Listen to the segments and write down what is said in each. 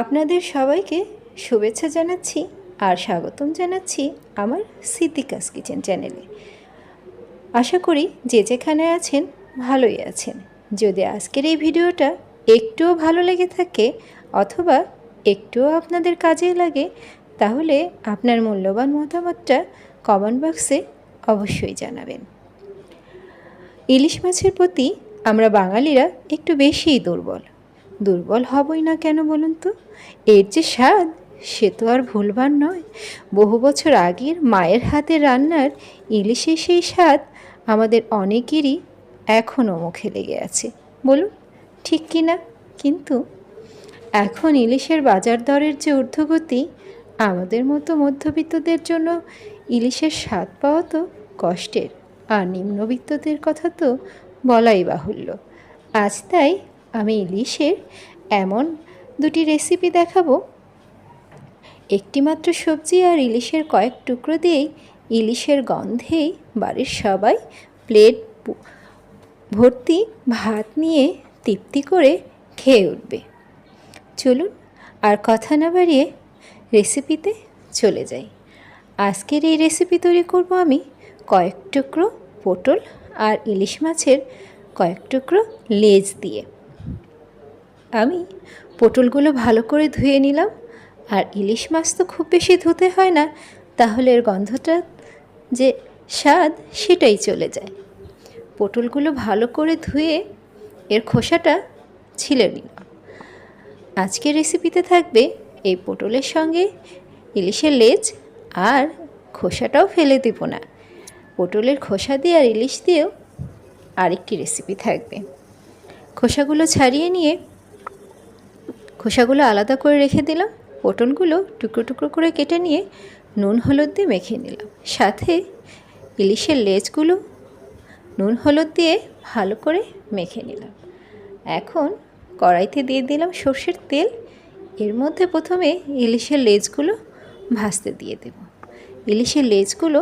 আপনাদের সবাইকে শুভেচ্ছা জানাচ্ছি আর স্বাগতম জানাচ্ছি আমার সিদ্দিকাস কিচেন চ্যানেলে। আশা করি যে যেখানে আছেন ভালোই আছেন। যদি আজকের এই ভিডিওটা একটুও ভালো লেগে থাকে অথবা একটুও আপনাদের কাজে লাগে, তাহলে আপনার মূল্যবান মতামতটা কমেন্ট বক্সে অবশ্যই জানাবেন। ইলিশ মাছের প্রতি আমরা বাঙালিরা একটু বেশিই দুর্বল। দুর্বল হবই না কেন বলুন তো? এর যে স্বাদ, সে তো আর ভুলবার নয়। বহু বছর আগের মায়ের হাতে রান্নার ইলিশের সেই স্বাদ আমাদের অনেকেরই এখনও মুখে লেগে আছে। বলুন, ঠিক কি না? কিন্তু এখন ইলিশের বাজার দরের যে ঊর্ধ্বগতি, আমাদের মতো মধ্যবিত্তদের জন্য ইলিশের স্বাদ পাওয়া তো কষ্টের। আর নিম্নবিত্তদের কথা তো বলাই বাহুল্য। আজ তাই আমি ইলিশের এমন দুটি রেসিপি দেখাবো। একটি মাত্র সবজি আর ইলিশের কয়েক টুকরো দিয়েই ইলিশের গন্ধেই বাড়ির সবাই প্লেট ভর্তি ভাত নিয়ে তৃপ্তি করে খেয়ে উঠবে। চলুন আর কথা না বাড়িয়ে রেসিপিতে চলে যাই। আজকের এই রেসিপি তৈরি করব আমি কয়েক টুকরো পটল আর ইলিশ মাছের কয়েক টুকরো লেজ দিয়ে। আমি পটলগুলো ভালো করে ধুয়ে নিলাম। আর ইলিশ মাছ তো খুব বেশি ধুতে হয় না, তাহলে এর গন্ধটা যে স্বাদ সেটাই চলে যায়। পটলগুলো ভালো করে ধুয়ে এর খোসাটা ছিলে নিলাম আজকের রেসিপিতে থাকবে এই পটলের সঙ্গে ইলিশের লেজ আর খোসাটাও ফেলে দেবো না। পটলের খোসা দিয়ে আর ইলিশ দিয়েও আরেকটি রেসিপি থাকবে। খোসাগুলো ছাড়িয়ে নিয়ে খোসাগুলো আলাদা করে রেখে দিলাম। পটলগুলো টুকরো টুকরো করে কেটে নিয়ে নুন, হলুদ দিয়ে মেখে নিলাম। সাথে ইলিশের লেজগুলো নুন, হলুদ দিয়ে ভালো করে মেখে নিলাম। এখন কড়াইতে দিয়ে দিলাম সর্ষের তেল। এর মধ্যে প্রথমে ইলিশের লেজগুলো ভাজতে দিয়ে দেব। ইলিশের লেজগুলো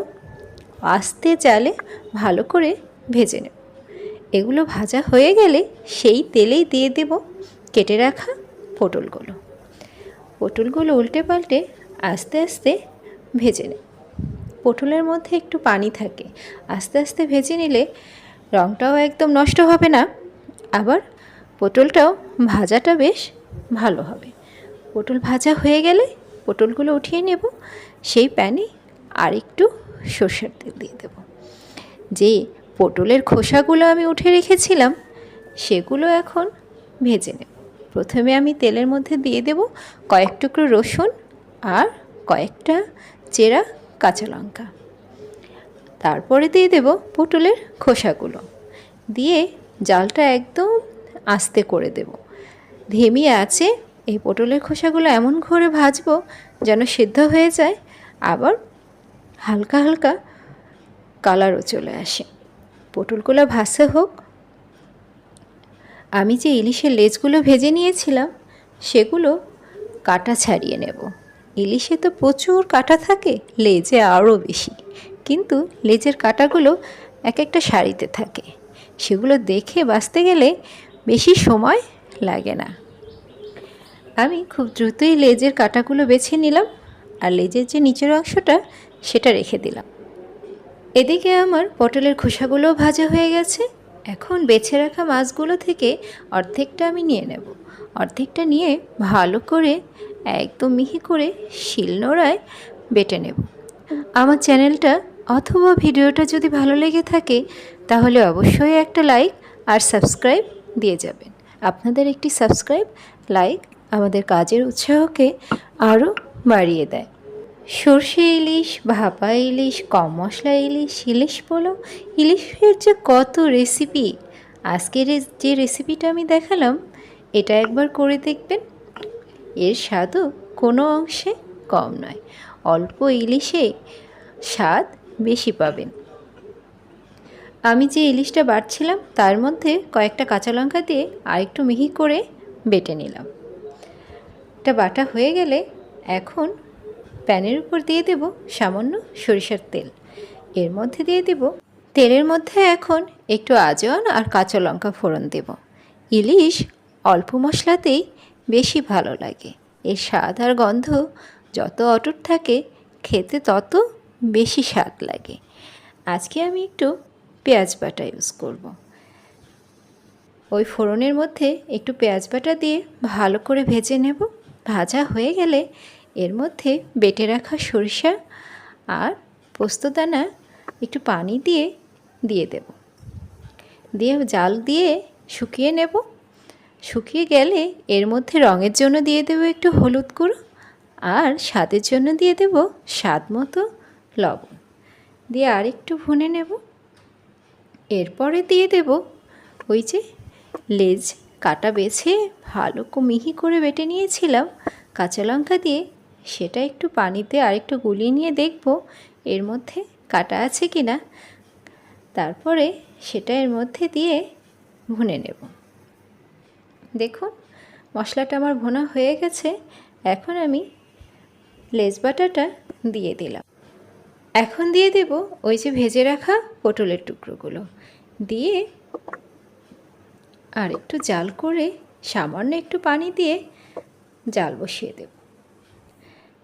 আস্তে চালে ভালো করে ভেজে নেব। এগুলো ভাজা হয়ে গেলে সেই তেলেই দিয়ে দেব কেটে রাখা পটলগুলো। পটলগুলো উল্টে পাল্টে আস্তে আস্তে ভেজে নেব পটলের মধ্যে একটু পানি থাকে। আস্তে আস্তে ভেজে নিলে রঙটাও একদম নষ্ট হবে না। আবার পটলটাও ভাজাটা বেশ ভালো হবে। পটল ভাজা হয়ে গেলে পটলগুলো উঠিয়ে নেব। সেই প্যানে আর একটু সর্ষের তেল দিয়ে দেব। যে পটলের খোসাগুলো আমি উঠে রেখেছিলাম, সেগুলো এখন ভেজে নেব। প্রথমে আমি তেলের মধ্যে দিয়ে দেব কয়েক টুকরো রসুন আর কয়েকটা চেরা কাঁচা লঙ্কা। তারপরে দিয়ে দেব পটলের খোসাগুলো। দিয়ে জালটা একদম আস্তে করে দেব। ধিমি আছে এই পটলের খোসাগুলো এমন করে ভাজবো যেন সিদ্ধ হয়ে যায়, আবার হালকা হালকা কালারও চলে আসে। পটলগুলো ভাসে হোক আমি যে ইলিশের লেজগুলো ভেজে নিয়েছিলাম, সেগুলো কাটা ছাড়িয়ে নেব। ইলিশে তো প্রচুর কাটা থাকে, লেজে আরও বেশি। কিন্তু লেজের কাটাগুলো এক একটা শাড়িতে থাকে। সেগুলো দেখে বাঁচতে গেলে বেশি সময় লাগে না। আমি খুব দ্রুতই লেজের কাটাগুলো বেছে নিলাম আর লেজের যে নিচের অংশটা, সেটা রেখে দিলাম। এদিকে আমার পটলের খোসাগুলোও ভাজা হয়ে গেছে। এখন বেছে রাখা মাছগুলো থেকে অর্ধেকটা আমি নিয়ে নেব। অর্ধেকটা নিয়ে ভালো করে একদম মিহি করে শিলনোড়ায় বেটে নেব। আমার চ্যানেলটা অথবা ভিডিওটা যদি ভালো লেগে থাকে, তাহলে অবশ্যই একটা লাইক আর সাবস্ক্রাইব দিয়ে যাবেন। আপনাদের একটি সাবস্ক্রাইব, লাইক আমাদের কাজের উৎসাহকে আরও বাড়িয়ে দেয়। সর্ষে ইলিশ, ভাপা ইলিশ, কম মশলা ইলিশ ইলিশ বলো ইলিশের যে কত রেসিপি আজকের যে রেসিপিটা আমি দেখালাম, এটা একবার করে দেখবেন। এর স্বাদও কোনো অংশে কম নয়, অল্প ইলিশে স্বাদ বেশি পাবেন। আমি যে ইলিশটা বাটছিলাম, তার মধ্যে কয়েকটা কাঁচা লঙ্কা দিয়ে আরেকটু মিহি করে বেটে নিলাম। এটা বাটা হয়ে গেলে এখন প্যানের উপর দিয়ে দেব সামান্য সরিষার তেল। এর মধ্যে দিয়ে দেব তেলের মধ্যে এখন একটু আজওয়ান আর কাঁচা লঙ্কা ফোড়ন দেব। ইলিশ অল্প মশলাতেই বেশি ভালো লাগে। এর স্বাদ আর গন্ধ যত অটুট থাকে, খেতে তত বেশি স্বাদ লাগে। আজকে আমি একটু পেঁয়াজ বাটা ইউজ করব। ওই ফোড়নের মধ্যে একটু পেঁয়াজ বাটা দিয়ে ভালো করে ভেজে নেব। ভাজা হয়ে গেলে এর মধ্যে বেটে রাখা সরিষা আর পোস্তদানা একটু পানি দিয়ে দিয়ে দেব। দিয়ে জাল দিয়ে শুকিয়ে নেব। শুকিয়ে গেলে এর মধ্যে রঙের জন্য দিয়ে দেবো একটু হলুদ গুঁড়ো আর স্বাদের জন্য দিয়ে দেব স্বাদ মতো লবণ। দিয়ে আর একটু ভুনে নেব। এরপরে দিয়ে দেব ওই যে লেজ কাটা বেছে ভালো মিহি করে বেটে নিয়েছিলাম, কাঁচা লঙ্কা দিয়ে সেটা একটু পানিতে আর একটু গুলিয়ে নিয়ে দেখব এর মধ্যে কাটা আছে কি না। তারপরে সেটা এর মধ্যে দিয়ে ভুনে নেব। দেখুন, মশলাটা আমার ভোনা হয়ে গেছে। এখন আমি লেজ বাটাটা দিয়ে দিলাম। এখন দিয়ে দেব ওই যে ভেজে রাখা পটলের টুকরোগুলো। দিয়ে আর একটু জাল করে সামান্য একটু পানি দিয়ে জাল বসিয়ে দেব।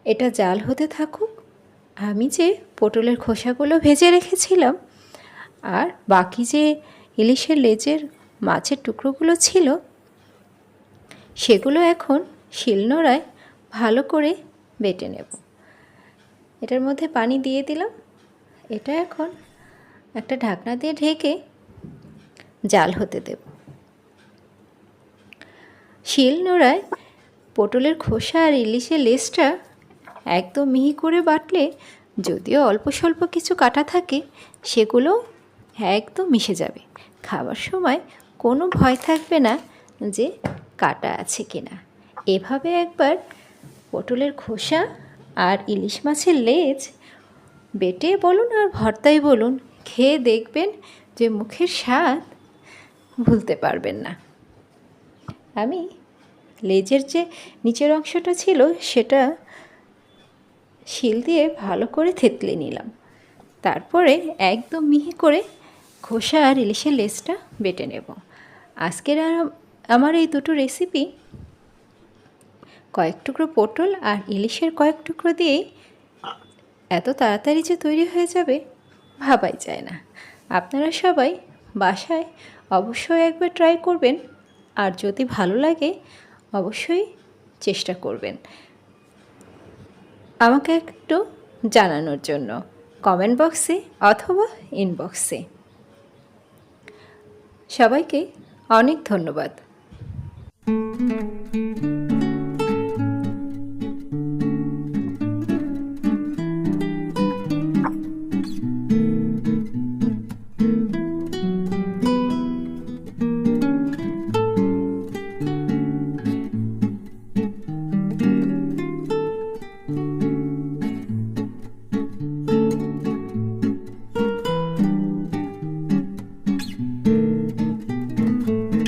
এটা জাল হতে থাকুক, আমি যে পটলের খোসাগুলো ভেজে রেখেছিলাম আর বাকি যে ইলিশের লেজের মাছের টুকরোগুলো ছিল, সেগুলো এখন শিলনোড়ায় ভালো করে বেটে নেব। এটার মধ্যে পানি দিয়ে দিলাম। এটা এখন একটা ঢাকনা দিয়ে ঢেকে জাল হতে দেব। শিল নোড়ায় পটলের খোসা আর ইলিশের লেসটা একদম মিহি করে বাটলে, যদিও অল্প স্বল্প কিছু কাটা থাকে, সেগুলো একদম মিশে যাবে। খাবার সময় কোনো ভয় থাকবে না যে কাটা আছে কিনা। এভাবে একবার পটলের খোসা আর ইলিশ মাছের লেজ বেটে বলুন আর ভর্তাই বলুন, খেয়ে দেখবেন যে মুখের স্বাদ ভুলতে পারবেন না। আমি লেজের যে নিচের অংশটা ছিল, সেটা শিল দিয়ে ভালো করে থেতলে নিলাম। তারপরে একদম মিহি করে খোসা আর ইলিশের লেজটা বেটে নেব। আজকের আর আমার এই দুটো রেসিপি কয়েক টুকরো পটল আর ইলিশের কয়েক টুকরো দিয়েই এত তাড়াতাড়ি যে তৈরি হয়ে যাবে ভাবাই যায় না। আপনারা সবাই বাসায় অবশ্যই একবার ট্রাই করবেন। আর যদি ভালো লাগে, অবশ্যই চেষ্টা করবেন। আমাকে একটু জানানোর জন্য। কমেন্ট বক্সে অথবা ইনবক্সে সবাইকে অনেক ধন্যবাদ।